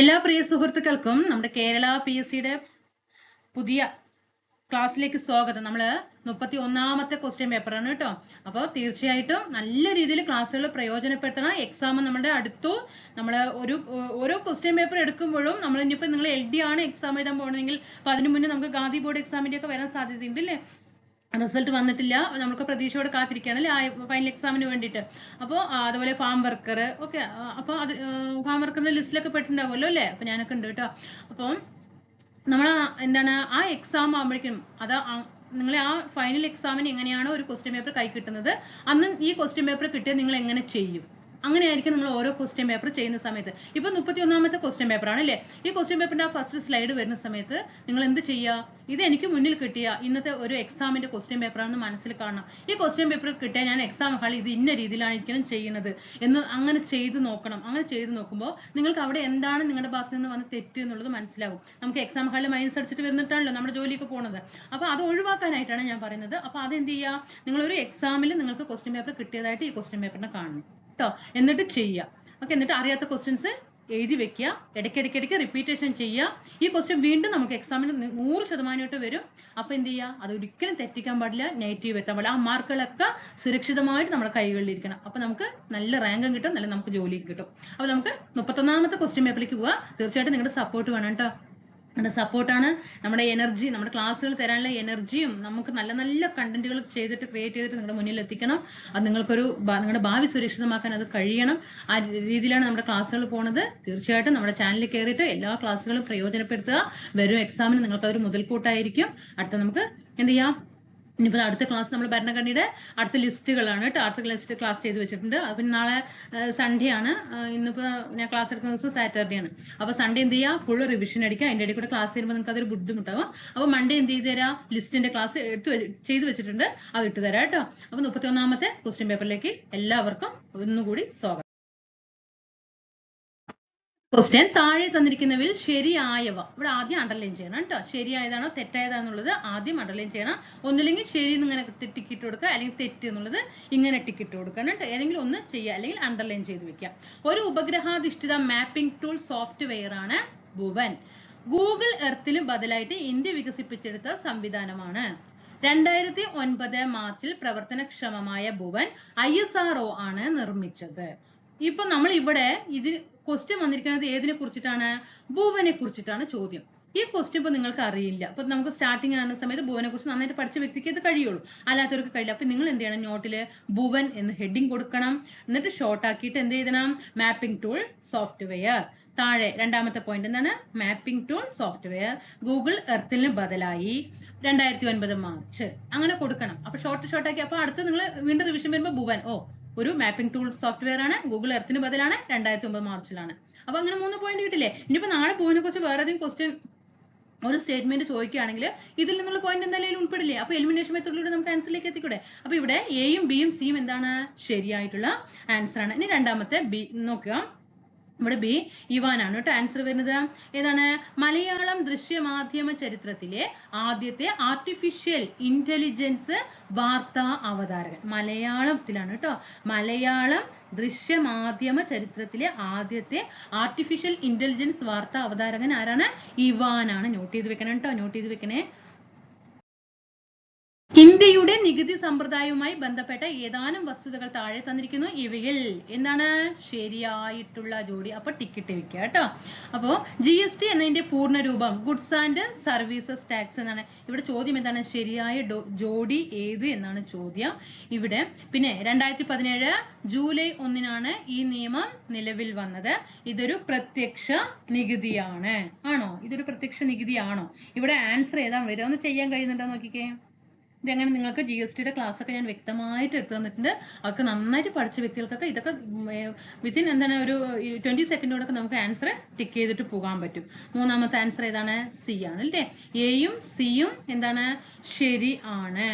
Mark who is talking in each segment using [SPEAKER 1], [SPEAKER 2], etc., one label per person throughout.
[SPEAKER 1] എല്ലാ പ്രിയ സുഹൃത്തുക്കൾക്കും നമ്മുടെ കേരള പി എസ് സിയുടെ പുതിയ ക്ലാസ്സിലേക്ക് സ്വാഗതം. നമ്മൾ മുപ്പത്തി ഒന്നാമത്തെ ക്വസ്റ്റ്യൻ പേപ്പറാണ് കേട്ടോ. അപ്പോൾ തീർച്ചയായിട്ടും നല്ല രീതിയിൽ ക്ലാസ്സുകൾ പ്രയോജനപ്പെടുത്തണം. എക്സാം നമ്മുടെ അടുത്തു നമ്മൾ ഒരു ഓരോ ക്വസ്റ്റ്യൻ പേപ്പർ എടുക്കുമ്പോഴും നമ്മൾ ഇനിയിപ്പോൾ നിങ്ങൾ എൽ ഡി ആണ് എക്സാം എഴുതാൻ പോകുന്നതെങ്കിൽ അപ്പോൾ അതിന് മുന്നേ നമുക്ക് ഗാന്ധി ബോർഡ് എക്സാമിന്റെ ഒക്കെ വരാൻ സാധ്യതയുണ്ട് അല്ലേ? റിസൾട്ട് വന്നിട്ടില്ല. നമുക്ക് പ്രതീക്ഷയോടെ കാത്തിരിക്കുകയാണ് അല്ലേ? ഫൈനൽ എക്സാമിന് വേണ്ടിയിട്ട്. അപ്പോൾ അതുപോലെ ഫാം വർക്കർ ഓക്കെ അപ്പോൾ അത് ഫാം വർക്കറിന്റെ ലിസ്റ്റിലൊക്കെ പെട്ടിട്ടുണ്ടാവുമല്ലോ അല്ലേ? അപ്പോൾ ഞാനൊക്കെ ഉണ്ട് കേട്ടോ. അപ്പം നമ്മൾ എന്താണ് ആ എക്സാം ആകുമ്പോഴേക്കും അത് നിങ്ങളെ ആ ഫൈനൽ എക്സാമിന് എങ്ങനെയാണോ ഒരു ക്വസ്റ്റ്യൻ പേപ്പർ കൈ കിട്ടുന്നത്. അന്ന് ഈ ക്വസ്റ്റ്യൻ പേപ്പർ കിട്ടിയാൽ നിങ്ങൾ എങ്ങനെ ചെയ്യും? അങ്ങനെയായിരിക്കും നമ്മൾ ഓരോ ക്വസ്റ്റ്യൻ പേപ്പർ ചെയ്യുന്ന സമയത്ത്. ഇപ്പൊ മുപ്പത്തി ഒന്നാമത്തെ ക്വസ്റ്റ്യൻ പേപ്പർ ആണ് അല്ലേ? ഈ ക്വസ്റ്റ്യൻ പേപ്പറിന്റെ ആ ഫസ്റ്റ് സ്ലൈഡ് വരുന്ന സമയത്ത് നിങ്ങൾ എന്ത് ചെയ്യുക? ഇത് എനിക്ക് മുന്നിൽ കിട്ടിയ ഇന്നത്തെ ഒരു എക്സാമിന്റെ ക്വസ്റ്റ്യൻ പേപ്പറാണെന്ന് മനസ്സിൽ കാണണം. ഈ ക്വസ്റ്റ്യൻ പേപ്പർ കിട്ടിയ ഞാൻ എക്സാം ഹാളിൽ ഇത് ഇന്ന രീതിയിലാണ് ഇരിക്കണം ചെയ്യുന്നത് എന്ന് അങ്ങനെ ചെയ്ത് നോക്കണം. അങ്ങനെ ചെയ്ത് നോക്കുമ്പോൾ നിങ്ങൾക്ക് അവിടെ എന്താണ് നിങ്ങളുടെ ഭാഗത്ത് നിന്ന് വന്ന തെറ്റ് എന്നുള്ളത് മനസ്സിലാകും നമുക്ക് എക്സാം ഹാളിൽ മൈനസ് അടിച്ചിട്ട് വരുന്നിട്ടാണല്ലോ നമ്മുടെ ജോലിയൊക്കെ പോണത്. അപ്പൊ അത് ഒഴിവാക്കാനായിട്ടാണ് ഞാൻ പറയുന്നത്. അപ്പൊ അത് എന്ത് ചെയ്യുക? നിങ്ങൾ ഒരു എക്സാമിൽ നിങ്ങൾക്ക് ക്വസ്റ്റ്യൻ പേപ്പർ കിട്ടിയതായിട്ട് ഈ ക്വസ്റ്റ്യൻ പേപ്പറിനെ കാണണം. കേട്ടോ. എന്നിട്ട് ചെയ്യുക ഓക്കെ എന്നിട്ട് അറിയാത്ത ക്വസ്റ്റ്യൻസ് എഴുതി വെക്കുക. ഇടയ്ക്കിടയ്ക്കിടയ്ക്ക് റിപ്പീറ്റേഷൻ ചെയ്യുക. ഈ ക്വസ്റ്റ്യൻ വീണ്ടും നമുക്ക് എക്സാമിന് നൂറ് ശതമാനമായിട്ട് വരും. അപ്പൊ എന്ത് ചെയ്യുക അത് ഒരിക്കലും തെറ്റിക്കാൻ പാടില്ല. നെഗറ്റീവ് എത്താൻ പാടില്ല ആ മാർക്കുകളൊക്കെ സുരക്ഷിതമായിട്ട് നമ്മുടെ കൈകളിൽ ഇരിക്കണം. അപ്പൊ നമുക്ക് നല്ല റാങ്കും കിട്ടും. നല്ല നമുക്ക് ജോലിയും കിട്ടും. അപ്പൊ നമുക്ക് മുപ്പത്തൊന്നാമത്തെ ക്വസ്റ്റ്യൻ പേപ്പറിലേക്ക് പോവുക തീർച്ചയായിട്ടും നിങ്ങളുടെ സപ്പോർട്ട് വേണം കേട്ടോ. നമ്മുടെ സപ്പോർട്ടാണ് നമ്മുടെ എനർജി നമ്മുടെ ക്ലാസ്സുകൾ തരാനുള്ള എനർജിയും നമുക്ക് നല്ല നല്ല കണ്ടന്റുകൾ ചെയ്തിട്ട് ക്രിയേറ്റ് ചെയ്തിട്ട് നിങ്ങളുടെ മുന്നിൽ എത്തിക്കണം. അത് നിങ്ങൾക്കൊരു നിങ്ങളുടെ ഭാവി സുരക്ഷിതമാക്കാൻ അത് കഴിയണം. ആ രീതിയിലാണ് നമ്മുടെ ക്ലാസ്സുകൾ പോണത്. തീർച്ചയായിട്ടും നമ്മുടെ ചാനലിൽ കയറിയിട്ട് എല്ലാ ക്ലാസ്സുകളും പ്രയോജനപ്പെടുത്തുക. വരും എക്സാമിന് നിങ്ങൾക്കതൊരു മുതൽക്കൂട്ടായിരിക്കും. അടുത്ത നമുക്ക് എന്ത് ചെയ്യാം? ഇനിയിപ്പോൾ അടുത്ത ക്ലാസ് നമ്മൾ ഭരണഘടനയുടെ അടുത്ത ലിസ്റ്റുകളാണ് കേട്ടോ. അടുത്ത ലിസ്റ്റ് ക്ലാസ് ചെയ്ത് വെച്ചിട്ടുണ്ട്. പിന്നെ നാളെ സൺഡേ ആണ്. ഇന്നിപ്പോൾ ഞാൻ ക്ലാസ് എടുക്കുന്ന ദിവസം സാറ്റർഡേ ആണ്. അപ്പോൾ സൺഡേ എന്ത് ചെയ്യുക ഫുൾ റിവിഷൻ അടിക്കുക. അതിന്റെ ഇടയിൽ കൂടെ ക്ലാസ് ചെയ്യുമ്പോൾ നിങ്ങൾക്ക് അതൊരു ബുദ്ധിമുട്ടാകും അപ്പോൾ മൺഡേ എന്ത് ചെയ്ത് തരാം? ലിസ്റ്റിന്റെ ക്ലാസ് എടുത്ത് ചെയ്ത് വെച്ചിട്ടുണ്ട്. അത് ഇട്ട് തരാം കേട്ടോ. അപ്പോൾ മുപ്പത്തി ഒന്നാമത്തെ ക്വസ്റ്റ്യൻ പേപ്പറിലേക്ക് എല്ലാവർക്കും ഒന്നുകൂടി സ്വാഗതം. ക്വസ്റ്റ്യൻ താഴെ തന്നിരിക്കുന്നവയിൽ ശരിയായവ. ഇവിടെ ആദ്യം അണ്ടർലൈൻ ചെയ്യണം കേട്ടോ. ശരിയായതാണോ തെറ്റായതാണെന്നുള്ളത് ആദ്യം അണ്ടർലൈൻ ചെയ്യണം. ഒന്നില്ലെങ്കിൽ ശരി എന്ന് ഇങ്ങനെ ടിക്കറ്റ് കൊടുക്കുക അല്ലെങ്കിൽ തെറ്റ് എന്നുള്ളത് ഇങ്ങനെ ഇട്ട് കൊടുക്കണം കേട്ടോ. ഏതെങ്കിലും ഒന്ന് ചെയ്യുക അല്ലെങ്കിൽ അണ്ടർലൈൻ ചെയ്ത് വെക്കുക. ഒരു ഉപഗ്രഹാധിഷ്ഠിത മാപ്പിംഗ് ടൂൾ സോഫ്റ്റ്വെയർ ആണ് ഭുവൻ. ഗൂഗിൾ എർത്തിന് ബദലായിട്ട് ഇന്ത്യ വികസിപ്പിച്ചെടുത്ത സംവിധാനമാണ്. രണ്ടായിരത്തി ഒൻപത് മാർച്ചിൽ പ്രവർത്തനക്ഷമമായ ഭുവൻ ഐ ആണ് നിർമ്മിച്ചത്. ഇപ്പൊ നമ്മൾ ഇവിടെ ഇത് ക്വസ്റ്റ്യൻ വന്നിരിക്കുന്നത് ഏതിനെ കുറിച്ചിട്ടാണ്? ഭൂവനെ കുറിച്ചിട്ടാണ് ചോദ്യം. ഈ ക്വസ്റ്റ്യൻ ഇപ്പൊ നിങ്ങൾക്ക് അറിയില്ല. അപ്പൊ നമുക്ക് സ്റ്റാർട്ടിംഗ് ആകുന്ന സമയത്ത് ഭുവനെ കുറിച്ച് നന്നായിട്ട് പഠിച്ച വ്യക്തിക്ക് ഇത് കഴിയുള്ളൂ. അല്ലാത്തവർക്ക് കഴിയില്ല. അപ്പൊ നിങ്ങൾ എന്ത് ചെയ്യണം? നോട്ടിൽ ഭുവൻ എന്ന് ഹെഡിങ് കൊടുക്കണം. എന്നിട്ട് ഷോർട്ട് ആക്കിയിട്ട് എന്ത് ചെയ്യണം മാപ്പിംഗ് ടൂൾ സോഫ്റ്റ്വെയർ താഴെ രണ്ടാമത്തെ പോയിന്റ് എന്താണ്? മാപ്പിംഗ് ടൂൾ സോഫ്റ്റ്വെയർ ഗൂഗിൾ എർത്തിന് ബദലായി. രണ്ടായിരത്തി ഒൻപത് മാർച്ച് അങ്ങനെ കൊടുക്കണം. അപ്പൊ ഷോർട്ട് ഷോർട്ട് ആക്കി. അപ്പൊ അടുത്ത് നിങ്ങൾ വീണ്ടും റിവിഷൻ വരുമ്പോൾ ഭുവൻ. ഓ ഒരു മാപ്പിംഗ് ടൂൾ സോഫ്റ്റ്വെയർ ആണ്. ഗൂഗിൾ എർത്തിന് ബദലാണ് രണ്ടായിരത്തി ഒമ്പത് മാർച്ചിലാണ്. അപ്പൊ അങ്ങനെ മൂന്ന് പോയിന്റ് കിട്ടില്ലേ ഇനിയിപ്പോ നാളെ പോയിനെ കുറിച്ച് വേറെ ഏതെങ്കിലും ക്വസ്റ്റ്യൻ ഒരു സ്റ്റേറ്റ്മെന്റ് ചോദിക്കുകയാണെങ്കിൽ ഇതിൽ നിന്നുള്ള പോയിന്റ് എന്തായാലും ഉൾപ്പെടില്ലേ? അപ്പൊ എലിമിനേഷൻ മെത്തേഡിലൂടെ നമുക്ക് ആൻസറിലേക്ക് എത്തിക്കൂടെ? അപ്പൊ ഇവിടെ എയും ബിയും സിയും എന്താണ്? ശരിയായിട്ടുള്ള ആൻസർ ആണ്. ഇനി രണ്ടാമത്തെ ബി നോക്കുക. ഇവിടെ ബി ഇവാനാണ് കേട്ടോ. ആൻസർ വരുന്നത് ഏതാണ്? മലയാളം ദൃശ്യമാധ്യമ ചരിത്രത്തിലെ ആദ്യത്തെ ആർട്ടിഫിഷ്യൽ ഇന്റലിജൻസ് വാർത്താ അവതാരകൻ. മലയാളത്തിലാണ് കേട്ടോ. മലയാളം ദൃശ്യമാധ്യമ ചരിത്രത്തിലെ ആദ്യത്തെ ആർട്ടിഫിഷ്യൽ ഇന്റലിജൻസ് വാർത്താ അവതാരകൻ ആരാണ്? ഇവാനാണ്. നോട്ട് ചെയ്ത് വെക്കണം കേട്ടോ. നോട്ട് ചെയ്ത് വെക്കണേ. ഇന്ത്യയുടെ നികുതി സമ്പ്രദായവുമായി ബന്ധപ്പെട്ട ഏതാനും വസ്തുതകൾ താഴെ തന്നിരിക്കുന്നു ഇവയിൽ. എന്താണ്? ശരിയായിട്ടുള്ള ജോഡി. അപ്പൊ ടിക്കറ്റ് വെക്കുക കേട്ടോ. അപ്പോ ജി എസ് ടി എന്നതിന്റെ പൂർണ രൂപം ഗുഡ്സ് ആൻഡ് സർവീസസ് ടാക്സ് എന്നാണ്. ഇവിടെ ചോദ്യം എന്താണ്? ശരിയായ ജോഡി ഏത് എന്നാണ് ചോദ്യം. ഇവിടെ പിന്നെ രണ്ടായിരത്തി പതിനേഴ് ജൂലൈ ഒന്നിനാണ് ഈ നിയമം നിലവിൽ വന്നത്. ഇതൊരു പ്രത്യക്ഷ നികുതിയാണ്. ആണോ? ഇതൊരു പ്രത്യക്ഷ നികുതിയാണോ? ഇവിടെ ആൻസർ ഏതാണ്? വരിക ഒന്ന് ചെയ്യാൻ കഴിയുന്നുണ്ടോ നോക്കിക്കേ. ഇതെങ്ങനെ നിങ്ങൾക്ക് ജി എസ് ടിയുടെ ഒക്കെ ഞാൻ വ്യക്തമായിട്ട് എടുത്തു തന്നിട്ടുണ്ട്. അവർക്ക് നന്നായിട്ട് പഠിച്ച വ്യക്തികൾക്കൊക്കെ ഇതൊക്കെ വിത്തിൻ എന്താണ് ഒരു ട്വന്റി സെക്കൻഡോടൊക്കെ നമുക്ക് ആൻസർ ടിക്ക് ചെയ്തിട്ട് പോകാൻ പറ്റും. മൂന്നാമത്തെ ആൻസർ ഏതാണ്? സി ആണ് അല്ലേ? എയും സിയും എന്താണ്? ശരി ആണ്.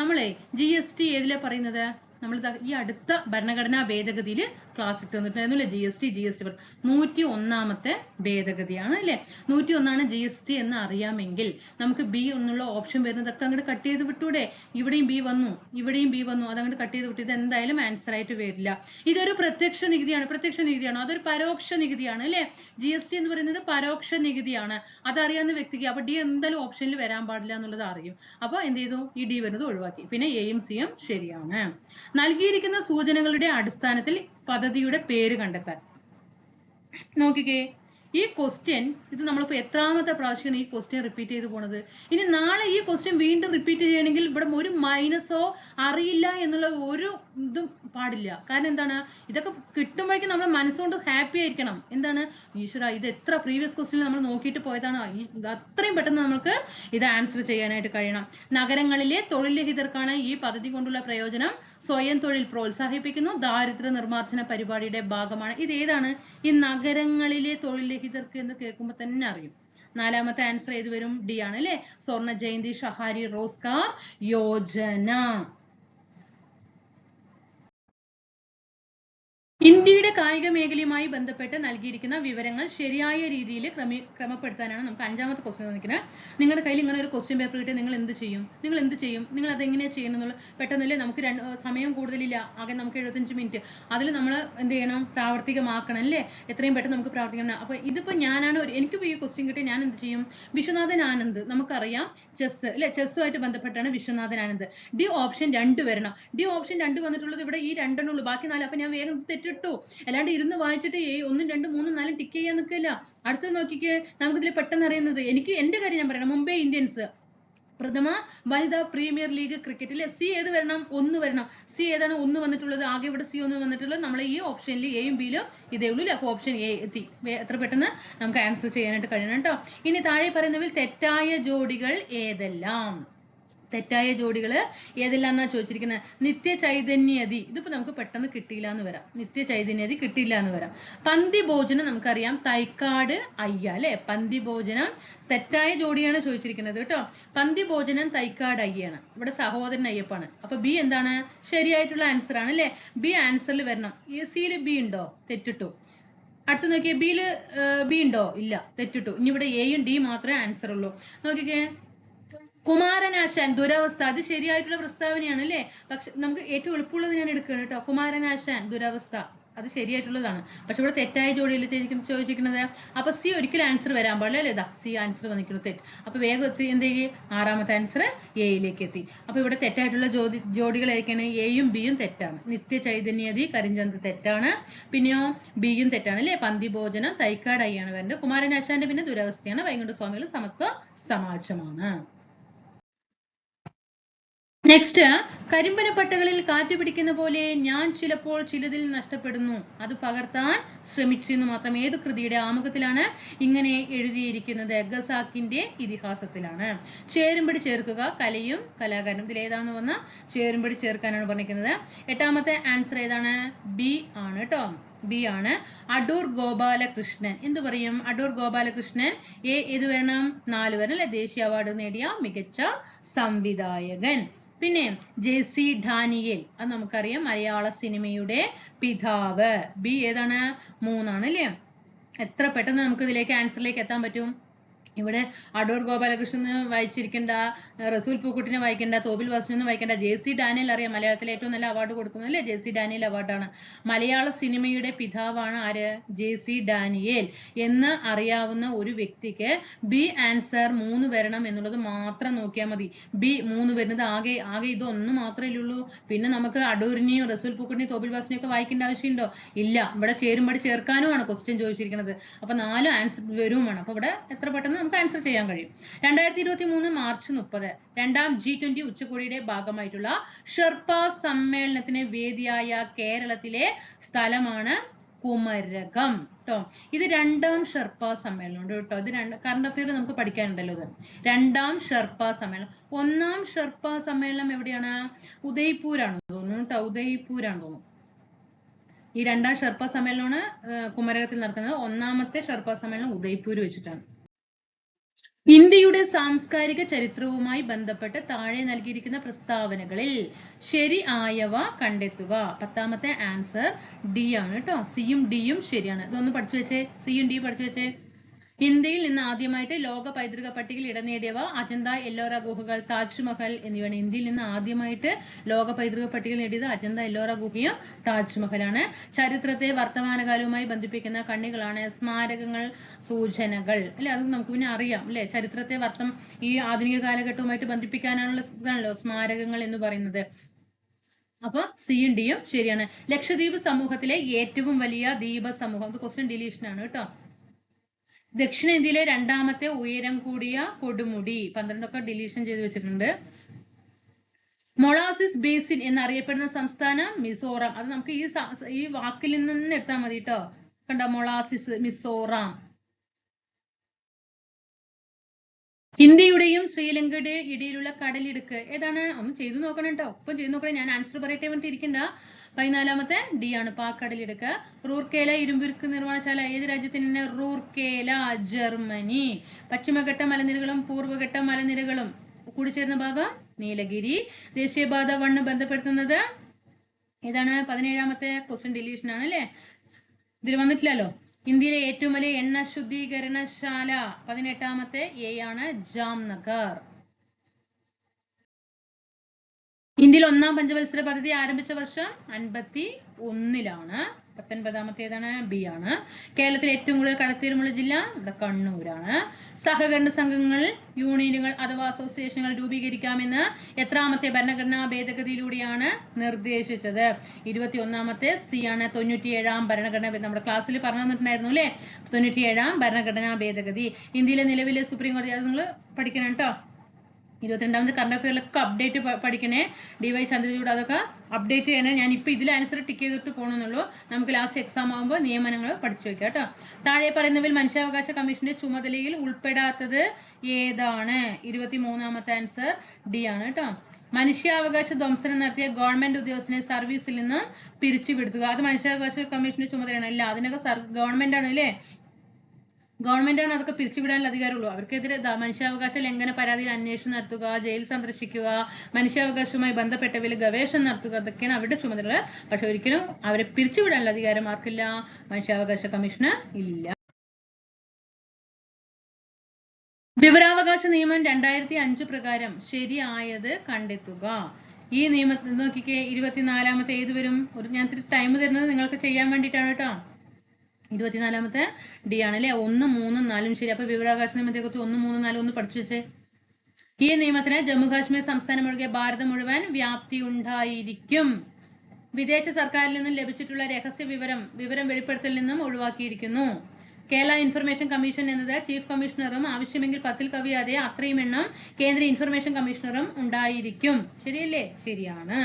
[SPEAKER 1] നമ്മളെ ജി എസ് ടി ഏതിലാ പറയുന്നത്? നമ്മൾ ഈ അടുത്ത ഭരണഘടനാ ഭേദഗതിയിൽ ക്ലാസ് ഇട്ട് തന്നിട്ടുണ്ടായിരുന്നില്ലേ G S T G S T നൂറ്റി ഒന്നാമത്തെ ഭേദഗതിയാണ് അല്ലെ? നൂറ്റി ഒന്നാണ് ജി എസ് ടി എന്ന് അറിയാമെങ്കിൽ നമുക്ക് ബി എന്നുള്ള ഓപ്ഷൻ വരുന്നതൊക്കെ അങ്ങോട്ട് കട്ട് ചെയ്ത് വിട്ടൂടെ? ഇവിടെയും ബി വന്നു ഇവിടെയും ബി വന്നു അതങ്ങോട്ട് കട്ട് ചെയ്ത് വിട്ടു. ഇത് എന്തായാലും ആൻസർ ആയിട്ട് വരില്ല. ഇതൊരു പ്രത്യക്ഷ നികുതിയാണ് പ്രത്യക്ഷ നികുതിയാണ്. അതൊരു പരോക്ഷ നികുതിയാണ് അല്ലെ? ജി എസ് ടി എന്ന് പറയുന്നത് പരോക്ഷ നികുതിയാണ്. അതറിയാവുന്ന വ്യക്തിക്ക് അപ്പൊ ഡി എന്തായാലും ഓപ്ഷനിൽ വരാൻ പാടില്ല എന്നുള്ളത് അറിയും. അപ്പൊ എന്ത് ചെയ്തു? ഈ ഡി വരുന്നത് ഒഴിവാക്കി. പിന്നെ എയും സിയും ശരിയാണ്. നൽകിയിരിക്കുന്ന സൂചനകളുടെ അടിസ്ഥാനത്തിൽ പദ്ധതിയുടെ പേര് കണ്ടെത്താൻ. നോക്കിക്കേ. ഈ ക്വസ്റ്റ്യൻ ഇത് നമ്മളിപ്പോൾ എത്രാമത്തെ പ്രാവശ്യമാണ് ഈ ക്വസ്റ്റ്യൻ റിപ്പീറ്റ് ചെയ്ത് പോണത്? ഇനി നാളെ ഈ ക്വസ്റ്റ്യൻ വീണ്ടും റിപ്പീറ്റ് ചെയ്യണമെങ്കിൽ ഇവിടെ ഒരു മൈനസോ അറിയില്ല എന്നുള്ള ഒരു ഇതും പാടില്ല. കാരണം എന്താണ്? ഇതൊക്കെ കിട്ടുമ്പോഴേക്കും നമ്മൾ മനസ്സുകൊണ്ട് ഹാപ്പി ആയിരിക്കണം. എന്താണ്? ഈശ്വര ഇത് എത്ര പ്രീവിയസ് ക്വസ്റ്റ്യൻ നമ്മൾ നോക്കിയിട്ട് പോയതാണ്. അത്രയും പെട്ടെന്ന് നമുക്ക് ഇത് ആൻസർ ചെയ്യാനായിട്ട് കഴിയണം. നഗരങ്ങളിലെ തൊഴിൽ രഹിതർക്കാണ് ഈ പദ്ധതി കൊണ്ടുള്ള പ്രയോജനം. സ്വയം തൊഴിൽ പ്രോത്സാഹിപ്പിക്കുന്നു. ദാരിദ്ര്യ നിർമ്മാർജന പരിപാടിയുടെ ഭാഗമാണ്. ഇത് ഏതാണ്? ഈ നഗരങ്ങളിലെ തൊഴിൽ രഹിതർക്ക് എന്ന് കേൾക്കുമ്പോൾ തന്നെ അറിയും. നാലാമത്തെ ആൻസർ ഏത് വരും? ഡി ആണ് അല്ലെ? സ്വർണ ജയന്തി ഷഹാരി റോസ്കാർ യോജന. ഇന്ത്യയുടെ കായിക മേഖലയുമായി ബന്ധപ്പെട്ട് നൽകിയിരിക്കുന്ന വിവരങ്ങൾ ശരിയായ രീതിയിൽ ക്രമീ ക്രമപ്പെടുത്താനാണ് നമുക്ക് അഞ്ചാമത്തെ ക്വസ്റ്റ്യൻ തന്നിരിക്കുന്നത്. നിങ്ങളുടെ കയ്യിൽ ഇങ്ങനെ ഒരു ക്വസ്റ്റ്യൻ പേപ്പർ കിട്ടിയാൽ നിങ്ങൾ എന്ത് ചെയ്യും? നിങ്ങൾ എന്ത് ചെയ്യും? നിങ്ങൾ അതെങ്ങനെയാണ് എന്നുള്ള പെട്ടെന്നില്ലേ നമുക്ക് രണ്ട് സമയം കൂടുതലില്ല. ആകെ നമുക്ക് എഴുപത്തഞ്ച് മിനിറ്റ് അതിൽ നമ്മൾ എന്ത് ചെയ്യണം? പ്രാവർത്തികമാക്കണം അല്ലേ? എത്രയും പെട്ടെന്ന് നമുക്ക് പ്രാവർത്തിക്കണം അപ്പോൾ ഇതിപ്പോ ഞാനാണ് ഒരു എനിക്കിപ്പോ ഈ ക്വസ്റ്റ്യൻ കിട്ടിയാൽ ഞാൻ എന്ത് ചെയ്യും? വിശ്വനാഥൻ ആനന്ദ്. നമുക്കറിയാം ചെസ് അല്ലെ? ചെസ്സുമായിട്ട് ബന്ധപ്പെട്ടാണ് വിശ്വനാഥൻ ആനന്ദ്. ഡി ഓപ്ഷൻ രണ്ട് വരണം. ഡി ഓപ്ഷൻ രണ്ട് വന്നിട്ടുള്ളത് ഇവിടെ ഈ രണ്ടെണ്ണുള്ളൂ ബാക്കി നാല് അപ്പൊ ഞാൻ വേഗം തെറ്റിട്ടു അല്ലാണ്ട് ഇരുന്ന് വായിച്ചിട്ട് ഒന്നും രണ്ടും മൂന്നും നാലും ടിക്ക് ചെയ്യാൻ നിൽക്കില്ല. അടുത്തത് നോക്കിക്കേ നമുക്കിതിൽ പെട്ടെന്ന് അറിയുന്നത് എനിക്ക് എന്റെ കാര്യം ഞാൻ പറയണം. മുംബൈ ഇന്ത്യൻസ് പ്രഥമ വനിതാ പ്രീമിയർ ലീഗ് ക്രിക്കറ്റിൽ സി ഏത് വരണം? ഒന്ന് വരണം. സി ഏതാണ് ഒന്ന് വന്നിട്ടുള്ളത്? ആകെ ഇവിടെ സി ഒന്ന് വന്നിട്ടുള്ളത് നമ്മൾ ഈ ഓപ്ഷനിൽ എയും ബിയിലും ഇതേ ഉള്ളൂ അപ്പൊ ഓപ്ഷൻ എ എത്തി. എത്ര പെട്ടെന്ന് നമുക്ക് ആൻസർ ചെയ്യാനായിട്ട് കഴിയണം കേട്ടോ. ഇനി താഴെ പറയുന്നതിൽ തെറ്റായ ജോഡികൾ ഏതെല്ലാം? തെറ്റായ ജോഡികൾ ഏതെല്ലാന്നാ ചോദിച്ചിരിക്കുന്നത് നിത്യ ചൈതന്യതി ഇതിപ്പോ നമുക്ക് പെട്ടെന്ന് കിട്ടിയില്ല എന്ന് വരാം. നിത്യ ചൈതന്യതി കിട്ടിയില്ല എന്ന് വരാം. പന്തി ഭോജനം നമുക്കറിയാം. തൈക്കാട് അയ്യ അല്ലെ? പന്തി ഭോജനം തെറ്റായ ജോഡിയാണ് ചോദിച്ചിരിക്കുന്നത് കേട്ടോ. പന്തി ഭോജനം തൈക്കാട് അയ്യാണ് ഇവിടെ സഹോദരൻ അയ്യപ്പാണ്. അപ്പൊ ബി എന്താണ്? ശരിയായിട്ടുള്ള ആൻസർ ആണ് അല്ലെ? ബി ആൻസറിൽ വരണം. സിയിൽ ബി ഉണ്ടോ? തെറ്റിട്ടു. അടുത്ത് നോക്കിയേ ബിയിൽ ബി ഉണ്ടോ? ഇല്ല. തെറ്റിട്ടു. ഇനി ഇവിടെ എയും ഡി മാത്രമേ ആൻസർ ഉള്ളൂ. നോക്കിക്കേ. കുമാരനാശാൻ ദുരവസ്ഥ അത് ശരിയായിട്ടുള്ള പ്രസ്താവനയാണ് അല്ലേ? പക്ഷെ നമുക്ക് ഏറ്റവും എളുപ്പമുള്ളത് ഞാൻ എടുക്കുകയാണ് കേട്ടോ. കുമാരനാശാൻ ദുരവസ്ഥ അത് ശരിയായിട്ടുള്ളതാണ്. പക്ഷെ ഇവിടെ തെറ്റായ ജോഡിയിൽ ചോദിച്ചിരിക്കുന്നത്? അപ്പൊ സി ഒരിക്കലും ആൻസർ വരാൻ പാടില്ല അല്ലേ? ഇതാ സി ആൻസർ വന്നിരിക്കുന്നത് തെറ്റ്. അപ്പൊ വേഗം എത്തി എന്ത് ചെയ്യും? ആറാമത്തെ ആൻസർ എയിലേക്ക് എത്തി. അപ്പൊ ഇവിടെ തെറ്റായിട്ടുള്ള ജോഡി ജോഡികൾ ഏതൊക്കെയാണ്? എയും ബിയും തെറ്റാണ്. നിത്യ ചൈതന്യതി കരിഞ്ചന്ത് തെറ്റാണ്. പിന്നെയോ ബിയും തെറ്റാണ് അല്ലേ? പന്തി ഭോജനം തൈക്കാട് അയ്യാണ് വരുന്നത് കുമാരനാശാന്റെ പിന്നെ ദുരവസ്ഥയാണ്. വൈകുണ്ഠ സ്വാമികൾ സമത്വ സമാജമാണ്. നെക്സ്റ്റ് കരിമ്പനപ്പട്ടകളിൽ കാറ്റ് പിടിക്കുന്ന പോലെ ഞാൻ ചിലപ്പോൾ ചിലതിൽ നഷ്ടപ്പെടുന്നു. അത് പകർത്താൻ ശ്രമിച്ചു എന്ന് മാത്രം ഏത് കൃതിയുടെ ആമുഖത്തിലാണ് ഇങ്ങനെ എഴുതിയിരിക്കുന്നത്? ഗസാക്കിന്റെ ഇതിഹാസത്തിലാണ്. ചേരുംപടി ചേർക്കുക കലയും കലാകാരനും. ഇതിൽ ഏതാന്ന് വന്ന ചേരുംപടി ചേർക്കാനാണ് പറഞ്ഞിരിക്കുന്നത്. എട്ടാമത്തെ ആൻസർ ഏതാണ്? ബി ആണ് കേട്ടോ ബി ആണ്. അടൂർ ഗോപാലകൃഷ്ണൻ. എന്ത് പറയും? അടൂർ ഗോപാലകൃഷ്ണൻ എ ഏത് വരണം? നാല് വരണം. അല്ലെ? ദേശീയ അവാർഡ് നേടിയ മികച്ച സംവിധായകൻ. പിന്നെ ജെ സി ഡാനിയേൽ അത് നമുക്കറിയാം മലയാള സിനിമയുടെ പിതാവ്. ബി ഏതാണ്? മൂന്നാണ് അല്ലേ? എത്ര പെട്ടെന്ന് നമുക്ക് ഇതിലേക്ക് ആൻസറിലേക്ക് എത്താൻ പറ്റും? ഇവിടെ അടൂർ ഗോപാലകൃഷ്ണൻ വായിച്ചിരിക്കേണ്ട റസൂൽ പൂക്കുട്ടിനെ വായിക്കേണ്ട തോബിൽ വാസുവിനെ വായിക്കേണ്ട ജെ സി ഡാനിയൽ അറിയാം മലയാളത്തിലെ ഏറ്റവും നല്ല അവാർഡ് കൊടുക്കുന്നത് അല്ലേ? ജെ സി ഡാനിയൽ അവാർഡാണ് മലയാള സിനിമയുടെ പിതാവാണ് ആര്? J C Daniel. എന്ന് അറിയാവുന്ന ഒരു വ്യക്തിക്ക് ബി ആൻസർ മൂന്ന് വരണം എന്നുള്ളത് മാത്രം നോക്കിയാൽ മതി. ബി മൂന്ന് വരുന്നത് ആകെ ആകെ ഇതൊന്നും മാത്രമേ ഉള്ളൂ പിന്നെ നമുക്ക് അടൂരിനെയും റസൂൽ പൂക്കുട്ടിനെയും തോബിൽ വാസിനെയും ഒക്കെ വായിക്കേണ്ട ആവശ്യമുണ്ടോ? ഇല്ല. ഇവിടെ ചേരുമ്പോൾ ചേർക്കാനുമാണ് ക്വസ്റ്റ്യൻ ചോദിച്ചിരിക്കുന്നത്. അപ്പൊ നാല് ആൻസർ വരുമാണ് അപ്പൊ ഇവിടെ എത്ര പെട്ടെന്ന് നമുക്ക് ആൻസർ ചെയ്യാൻ കഴിയും. രണ്ടായിരത്തി ഇരുപത്തി മൂന്ന് മാർച്ച് മുപ്പത് രണ്ടാം ജി ട്വന്റി ഉച്ചകോടിയുടെ ഭാഗമായിട്ടുള്ള ഷെർപ്പ സമ്മേളനത്തിന് വേദിയായ കേരളത്തിലെ സ്ഥലമാണ് കുമരകം. ട്ടോ ഇത് രണ്ടാം ഷെർപ്പ സമ്മേളനം ഉണ്ട് കേട്ടോ. ഇത് രണ്ട് കറണ്ട് അഫെയർ നമുക്ക് പഠിക്കാനുണ്ടല്ലോ ഇത്. രണ്ടാം ഷെർപ്പ സമ്മേളനം. ഒന്നാം ഷെർപ്പ സമ്മേളനം എവിടെയാണ്? ഉദയ്പൂരാണ് തോന്നുന്നു കേട്ടോ. ഉദയ്പൂരാണ് തോന്നുന്നു. ഈ രണ്ടാം ഷെർപ്പ സമ്മേളനമാണ് കുമരകത്തിൽ നടക്കുന്നത്. ഒന്നാമത്തെ ഷെർപ്പ സമ്മേളനം ഉദയ്പൂർ വെച്ചിട്ടാണ്. ഇന്ത്യയുടെ സാംസ്കാരിക ചരിത്രവുമായി ബന്ധപ്പെട്ട് താഴെ നൽകിയിരിക്കുന്ന പ്രസ്താവനകളിൽ ശരി ആയവ കണ്ടെത്തുക. പത്താമത്തെ ആൻസർ ഡി ആണ് കേട്ടോ സിയും ഡിയും ശരിയാണ്. ഇതൊന്ന് പഠിച്ചു വെച്ചേ. സിയും ഡിയും പഠിച്ചു വെച്ചേ. ഇന്ത്യയിൽ നിന്ന് ആദ്യമായിട്ട് ലോക പൈതൃക പട്ടികയിൽ ഇടം നേടിയവ അജന്ത എല്ലോറ ഗുഹകൾ താജ്മഹൽ എന്നിവയാണ്. ഇന്ത്യയിൽ നിന്ന് ആദ്യമായിട്ട് ലോക പൈതൃക പട്ടികയിൽ നേടിയത് അജന്ത എല്ലോറ ഗുഹയും താജ്മഹലാണ്. ചരിത്രത്തെ വർത്തമാനകാലവുമായി ബന്ധിപ്പിക്കുന്ന കണ്ണികളാണ് സ്മാരകങ്ങൾ സൂചനകൾ. അല്ലെ? അത് നമുക്ക് പിന്നെ അറിയാം അല്ലെ? ചരിത്രത്തെ വർത്തം ഈ ആധുനിക കാലഘട്ടവുമായിട്ട് ബന്ധിപ്പിക്കാനുള്ള ഇതാണല്ലോ സ്മാരകങ്ങൾ എന്ന് പറയുന്നത്. അപ്പൊ സിയും ഡിയും ശരിയാണ്. ലക്ഷദ്വീപ് സമൂഹത്തിലെ ഏറ്റവും വലിയ ദ്വീപ സമൂഹം ക്വസ്റ്റ്യൻ ഡിലീഷൻ ആണ് കേട്ടോ. ദക്ഷിണേന്ത്യയിലെ രണ്ടാമത്തെ ഉയരം കൂടിയ കൊടുമുടി. പന്ത്രണ്ടൊക്കെ ഡിലീഷൻ ചെയ്ത് വെച്ചിട്ടുണ്ട്. മൊളാസിസ് ബേസിൻ എന്നറിയപ്പെടുന്ന സംസ്ഥാനം മിസോറാം. അത് നമുക്ക് ഈ ഈ വാക്കിൽ നിന്ന് എടുത്താൽ മതി കേട്ടോ കണ്ടോ? മൊളാസിസ് മിസോറാം. ഇന്ത്യയുടെയും ശ്രീലങ്കയുടെയും ഇടയിലുള്ള കടലിടുക്ക്. ഏതാണ്? ഒന്ന് ചെയ്തു നോക്കണം കേട്ടോ ഒപ്പം ചെയ്തു നോക്കണം. ഞാൻ ആൻസർ പറയട്ടെ വന്നിട്ട് ഇരിക്കണ്ട. പതിനാലാമത്തെ ഡി ആണ്. പാക്കടലിടുക്ക് റൂർക്കേല ഇരുമ്പുരുക്ക് നിർമ്മാണശാല. ഏത് രാജ്യത്തിന് റൂർക്കേല ജർമ്മനി. പശ്ചിമഘട്ട മലനിരകളും പൂർവഘട്ട മലനിരകളും. കൂടി ചേർന്ന ഭാഗം നീലഗിരി. ദേശീയപാത വണ്ണ് ബന്ധപ്പെടുത്തുന്നത് ഇതാണ് പതിനേഴാമത്തെ ക്വസ്റ്റ്യൻ ഡിലീഷൻ ആണ് അല്ലേ? ഇതിൽ വന്നിട്ടില്ലല്ലോ. ഇന്ത്യയിലെ ഏറ്റവും വലിയ എണ്ണ ശുദ്ധീകരണശാല പതിനെട്ടാമത്തെ എ ആണ്. ജാംനഗർ. ഇന്ത്യയിൽ ഒന്നാം പഞ്ചവത്സര പദ്ധതി ആരംഭിച്ച വർഷം അൻപത്തി ഒന്നിലാണ് പത്തൊൻപതാമത്തെ ഏതാണ് ബി ആണ്. കേരളത്തിൽ ഏറ്റവും കൂടുതൽ കടത്തീരമുള്ള ജില്ല നമ്മുടെ കണ്ണൂരാണ്. സഹകരണ സംഘങ്ങൾ യൂണിയനുകൾ അഥവാ അസോസിയേഷനുകൾ രൂപീകരിക്കാമെന്ന് എത്രാമത്തെ ഭരണഘടനാ ഭേദഗതിയിലൂടെയാണ് നിർദ്ദേശിച്ചത്. ഇരുപത്തി ഒന്നാമത്തെ സി ആണ്. തൊണ്ണൂറ്റിയേഴാം ഭരണഘടനാ നമ്മുടെ ക്ലാസ്സിൽ പറഞ്ഞു തന്നിട്ടുണ്ടായിരുന്നു അല്ലേ? തൊണ്ണൂറ്റിയേഴാം ഭരണഘടനാ ഭേദഗതി. ഇന്ത്യയിലെ നിലവിലെ സുപ്രീം കോടതി അത് നിങ്ങൾ പഠിക്കണം കേട്ടോ. ഇരുപത്തിരണ്ടാമത് കറണ്ട് അഫെയറിലൊക്കെ അപ്ഡേറ്റ് പഠിക്കണേ. ഡി വൈ ചന്ദ്രചൂഡ് അതൊക്കെ അപ്ഡേറ്റ് ചെയ്യണേ. ഞാൻ ഇപ്പൊ ഇതിൽ ആൻസർ ടിക്ക് ചെയ്തിട്ട് പോകണമെന്നുള്ളൂ നമുക്ക് ലാസ്റ്റ് എക്സാം ആകുമ്പോൾ നിയമനങ്ങൾ പഠിച്ചു വെക്കാം കേട്ടോ. താഴെ പറയുന്നവയിൽ മനുഷ്യാവകാശ കമ്മീഷന്റെ ചുമതലയിൽ ഉൾപ്പെടാത്തത് ഏതാണ്? ഇരുപത്തി മൂന്നാമത്തെ ആൻസർ ഡി ആണ് കേട്ടോ. മനുഷ്യാവകാശ ധ്വംസനം നടത്തിയ ഗവൺമെന്റ് ഉദ്യോഗസ്ഥനെ സർവീസിൽ നിന്ന് പിരിച്ചുവിടുത്തുക. അത് മനുഷ്യാവകാശ കമ്മീഷന്റെ ചുമതലയാണ്. അല്ല അതിനൊക്കെ ഗവൺമെന്റ് ആണ് അല്ലേ? ഗവൺമെന്റ് ആണ് അതൊക്കെ പിരിച്ചുവിടാനുള്ള അധികാരമുള്ളൂ. അവർക്കെതിരെ മനുഷ്യാവകാശ ലംഘന പരാതിയിൽ അന്വേഷണം നടത്തുക ജയിൽ സന്ദർശിക്കുക മനുഷ്യാവകാശവുമായി ബന്ധപ്പെട്ടവയിൽ ഗവേഷണം നടത്തുക അതൊക്കെയാണ് അവരുടെ ചുമതല പക്ഷെ ഒരിക്കലും അവരെ പിരിച്ചുവിടാനുള്ള അധികാരം ആർക്കില്ല. മനുഷ്യാവകാശ കമ്മീഷന് ഇല്ല. വിവരാവകാശ നിയമം രണ്ടായിരത്തി അഞ്ച് പ്രകാരം ശരിയായത് കണ്ടെത്തുക. ഈ നിയമത്തിൽ നോക്കിക്കേ ഇരുപത്തിനാലാമത്തെ ഏത് വരും? ഒരു ഞാൻ ടൈം തരുന്നത് നിങ്ങൾക്ക് ചെയ്യാൻ വേണ്ടിയിട്ടാണ് കേട്ടോ. ഇരുപത്തിനാലാമത്തെ ഡി ആണ് അല്ലെ ഒന്ന് മൂന്നും നാലും. ശരി അപ്പൊ വിവരാവകാശ നിയമത്തെ കുറിച്ച് ഒന്ന് മൂന്ന് നാലും ഒന്ന് പഠിച്ചു വെച്ചേ. ഈ നിയമത്തിന് ജമ്മു കാശ്മീർ സംസ്ഥാനം ഒഴികെ ഭാരതം മുഴുവൻ വ്യാപ്തി ഉണ്ടായിരിക്കും. വിദേശ സർക്കാരിൽ നിന്നും ലഭിച്ചിട്ടുള്ള രഹസ്യ വിവരം വിവരം വെളിപ്പെടുത്തലിൽ നിന്നും ഒഴിവാക്കിയിരിക്കുന്നു. കേരള ഇൻഫർമേഷൻ കമ്മീഷൻ എന്നത് ചീഫ് കമ്മീഷണറും ആവശ്യമെങ്കിൽ പത്തിൽ കവിയാതെ അത്രയും എണ്ണം കേന്ദ്ര ഇൻഫർമേഷൻ കമ്മീഷണറും ഉണ്ടായിരിക്കും. ശരിയല്ലേ? ശരിയാണ്.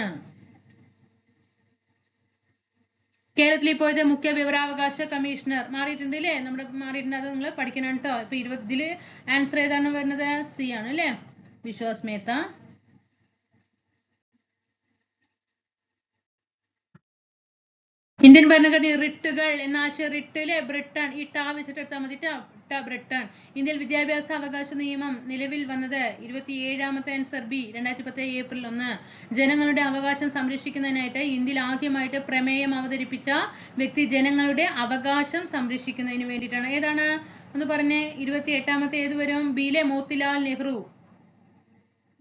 [SPEAKER 1] കേരളത്തിൽ ഇപ്പോഴത്തെ മുഖ്യ വിവരാവകാശ കമ്മീഷണർ മാറിയിട്ടുണ്ട് അല്ലേ നമ്മുടെ മാറിയിട്ടുണ്ട് അത് നിങ്ങൾ പഠിക്കണം കേട്ടോ. ഇപ്പൊ ഇരുപതിൽ ആൻസർ ഏതാണ് വരുന്നത്? സി ആണ് അല്ലേ? വിശ്വാസ് മേത്ത. ഇന്ത്യൻ ഭരണഘടന റിട്ടുകൾ എന്ന ആശയം റിട്ടിലെ ബ്രിട്ടൻ ഈ ടാ വെച്ചിട്ട് എടുത്താൽ മതി ബ്രിട്ടൻ ഇന്ത്യയിൽ വിദ്യാഭ്യാസ അവകാശ നിയമം നിലവിൽ വന്നത് ഇരുപത്തിയേഴാമത്തെ ആൻസർ ബി രണ്ടായിരത്തി പത്ത് ഏപ്രിൽ ഒന്ന്. ജനങ്ങളുടെ അവകാശം സംരക്ഷിക്കുന്നതിനായിട്ട് ഇന്ത്യയിൽ ആദ്യമായിട്ട് പ്രമേയം അവതരിപ്പിച്ച വ്യക്തി ജനങ്ങളുടെ അവകാശം സംരക്ഷിക്കുന്നതിന് വേണ്ടിയിട്ടാണ്. ഏതാണ്? ഒന്ന് പറഞ്ഞേ ഇരുപത്തി എട്ടാമത്തെ ഏത് വരും? ബിയിലെ മോത്തിലാൽ നെഹ്റു.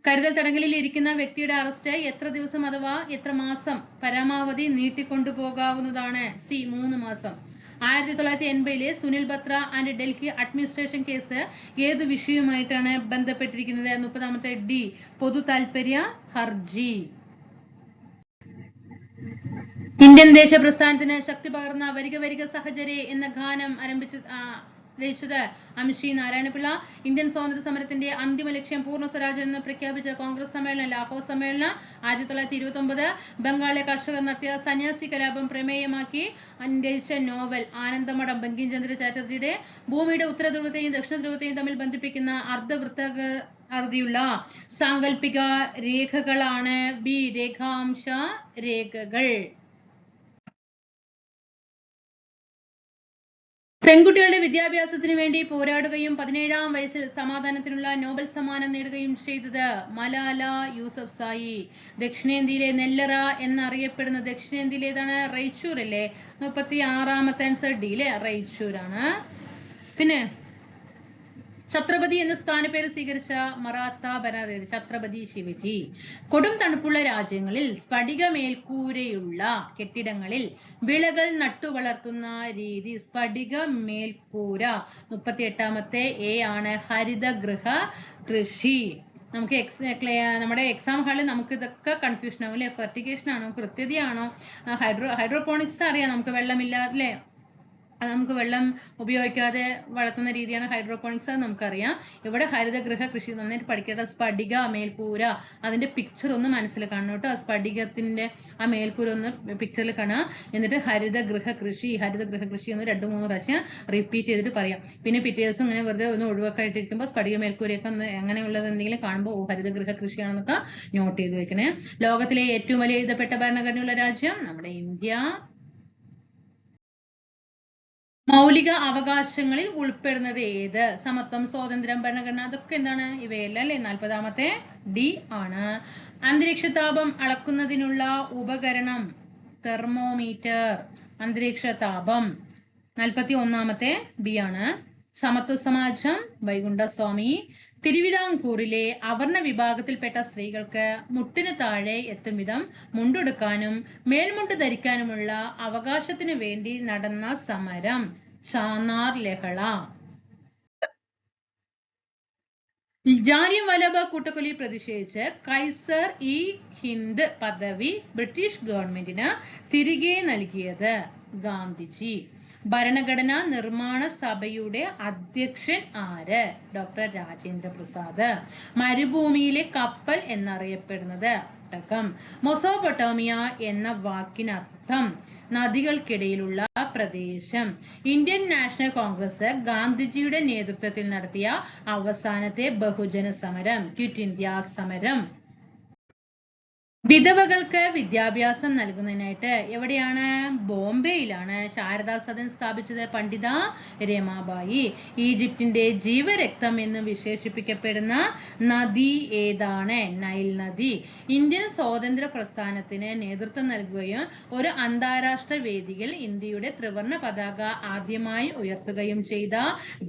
[SPEAKER 1] കരുതൽ തടങ്കലിൽ ഇരിക്കുന്ന വ്യക്തിയുടെ അറസ്റ്റ് എത്ര ദിവസം അഥവാ എത്ര മാസം പരമാവധി നീട്ടിക്കൊണ്ടുപോകാവുന്നതാണ്? സി മൂന്ന് മാസം. ആയിരത്തി തൊള്ളായിരത്തി എൺപതിലെ Sunil Batra and Delhi administration case ഏത് വിഷയവുമായിട്ടാണ് ബന്ധപ്പെട്ടിരിക്കുന്നത്? മുപ്പതാമത്തെ ഡി പൊതു താൽപര്യ ഹർജി. ഇന്ത്യൻ ദേശ പ്രസ്ഥാനത്തിന് ശക്തി പകർന്ന വരിക വരിക സഹചരി എന്ന ഗാനം ആരംഭിച്ച ആ, അമിഷി അംഷി നാരായണപിള്ള ഇന്ത്യൻ സ്വാതന്ത്ര്യ സമരത്തിന്റെ അന്തിമ ലക്ഷ്യം പൂർണ സ്വരാജ് എന്ന് പ്രഖ്യാപിച്ച കോൺഗ്രസ് സമ്മേളനം ലാഹോർ സമ്മേളനം ആയിരത്തി തൊള്ളായിരത്തി ഇരുപത്തി ഒമ്പത് ബംഗാളിലെ കർഷകർ നടത്തിയ സന്യാസി കലാപം പ്രമേയമാക്കി രചിച്ച നോവൽ ആനന്ദമഠം ബങ്കിംചന്ദ്ര ചാറ്റർജിയുടെ ഭൂമിയുടെ ഉത്തരധ്രുവത്തെയും ദക്ഷിണ ധ്രുവത്തെയും തമ്മിൽ ബന്ധിപ്പിക്കുന്ന അർദ്ധവൃത്തക അറുതിയുള്ള സാങ്കല്പിക രേഖകളാണ് ബി രേഖാംശ രേഖകൾ. പെൺകുട്ടികളുടെ വിദ്യാഭ്യാസത്തിന് വേണ്ടി പോരാടുകയും പതിനേഴാം വയസ്സിൽ സമാധാനത്തിനുള്ള നോബൽ സമ്മാനം നേടുകയും ചെയ്തത് മലാല യൂസഫ് സായി. ദക്ഷിണേന്ത്യയിലെ നെല്ലറ എന്നറിയപ്പെടുന്ന ദക്ഷിണേന്ത്യയിലേതാണ് റൈച്ചൂർ അല്ലേ? മുപ്പത്തി ആറാമത്തെ ആൻസർ ഡി അല്ലേ റൈച്ചൂരാണ് പിന്നെ ഛത്രപതി എന്ന സ്ഥാനപ്പേര് സ്വീകരിച്ച മറാത്ത ഭരണാധികാരി ഛത്രപതി ശിവജി. കൊടും തണുപ്പുള്ള രാജ്യങ്ങളിൽ സ്ഫടിക മേൽക്കൂരയുള്ള കെട്ടിടങ്ങളിൽ വിളകൾ നട്ടുവളർത്തുന്ന രീതി സ്ഫടിക മേൽക്കൂര. മുപ്പത്തി എട്ടാമത്തെ എ ആണ് ഹരിതഗൃഹ കൃഷി. നമുക്ക് എക്സ് നമ്മുടെ എക്സാം ഹാളിൽ നമുക്ക് ഇതൊക്കെ കൺഫ്യൂഷൻ ആവും അല്ലെ? ഫെർട്ടിഗേഷൻ ആണോ? കൃത്യതയാണോ? ഹൈഡ്രോ ഹൈഡ്രോപോണിക്സ് അറിയാം നമുക്ക് വെള്ളമില്ല അല്ലേ? അത് നമുക്ക് വെള്ളം ഉപയോഗിക്കാതെ വളർത്തുന്ന രീതിയാണ് ഹൈഡ്രോപോണിക്സ് എന്ന് നമുക്കറിയാം. ഇവിടെ ഹരിതഗൃഹ കൃഷി നന്നായിട്ട് പഠിക്കേണ്ട സ്പടിക മേൽക്കൂര അതിന്റെ പിക്ചർ ഒന്ന് മനസ്സിൽ കാണണം കേട്ടോ. സ്പടികത്തിന്റെ ആ മേൽക്കൂര ഒന്ന് പിക്ചറിൽ കാണുക. എന്നിട്ട് ഹരിതഗൃഹ കൃഷി ഹരിതഗൃഹ കൃഷി എന്ന് രണ്ട് മൂന്ന് പ്രാവശ്യം റിപ്പീറ്റ് ചെയ്തിട്ട് പറയാം. പിന്നെ പിറ്റേ ദിവസം ഇങ്ങനെ വെറുതെ ഒന്ന് ഒഴിവാക്കായിട്ടിരിക്കുമ്പോൾ സ്പടിക മേൽക്കൂരയൊക്കെ ഒന്ന് അങ്ങനെയുള്ളത് എന്തെങ്കിലും കാണുമ്പോൾ ഓ ഹരിതഗൃഹ കൃഷിയാണെന്നൊക്കെ നോട്ട് ചെയ്ത് വെക്കണേ. ലോകത്തിലെ ഏറ്റവും വലിയ എഴുതപ്പെട്ട ഭരണഘടനയുള്ള രാജ്യം നമ്മുടെ ഇന്ത്യ. മൗലിക അവകാശങ്ങളിൽ ഉൾപ്പെടുന്നത് ഏത്? സമത്വം സ്വാതന്ത്ര്യം ഭരണഘടന അതൊക്കെ എന്താണ്? ഇവയല്ല അല്ലെ? നാൽപ്പതാമത്തെ ഡി ആണ്. അന്തരീക്ഷ താപം അളക്കുന്നതിനുള്ള ഉപകരണം തെർമോമീറ്റർ. അന്തരീക്ഷ താപം നാൽപ്പത്തി ഒന്നാമത്തെ ബി ആണ്. സമത്വ സമാജം വൈകുണ്ഠസ്വാമി തിരുവിതാംകൂറിലെ അവർണ വിഭാഗത്തിൽപ്പെട്ട സ്ത്രീകൾക്ക് മുട്ടിന് താഴെ എത്തും വിധം മുണ്ടുടുക്കാനും മേൽമുണ്ട് ധരിക്കാനുമുള്ള അവകാശത്തിനു വേണ്ടി നടന്ന സമരം. ചാനാർ ലഹള. ജാലിയൻ വാലാബാ കൂട്ടക്കൊലി പ്രതിഷേധിച്ച് കൈസർ ഇ ഹിന്ദ് പദവി ബ്രിട്ടീഷ് ഗവൺമെന്റിന് തിരികെ നൽകിയത് ഗാന്ധിജി. ഭരണഘടനാ നിർമ്മാണ സഭയുടെ അധ്യക്ഷൻ ആര്? ഡോക്ടർ രാജേന്ദ്ര പ്രസാദ് മരുഭൂമിയിലെ കപ്പൽ എന്നറിയപ്പെടുന്നത് ഒട്ടകം. മൊസോപൊട്ടോമിയ എന്ന വാക്കിനർത്ഥം നദികൾക്കിടയിലുള്ള പ്രദേശം. ഇന്ത്യൻ നാഷണൽ കോൺഗ്രസ് ഗാന്ധിജിയുടെ നേതൃത്വത്തിൽ നടത്തിയ അവസാനത്തെ ബഹുജന സമരം ക്വിറ്റ് ഇന്ത്യ സമരം. വിധവകൾക്ക് വിദ്യാഭ്യാസം നൽകുന്നതിനായിട്ട് എവിടെയാണ്? ബോംബെയിലാണ് ശാരദാ സദൻ സ്ഥാപിച്ചത്. പണ്ഡിത രമാബായി. ഈജിപ്തിന്റെ ജീവരക്തം എന്ന് വിശേഷിപ്പിക്കപ്പെടുന്ന നദി ഏതാണ്? നൈൽ നദി. ഇന്ത്യൻ സ്വാതന്ത്ര്യ പ്രസ്ഥാനത്തിന് നേതൃത്വം നൽകുകയും ഒരു അന്താരാഷ്ട്ര വേദിയിൽ ഇന്ത്യയുടെ ത്രിവർണ പതാക ആദ്യമായി ഉയർത്തുകയും ചെയ്ത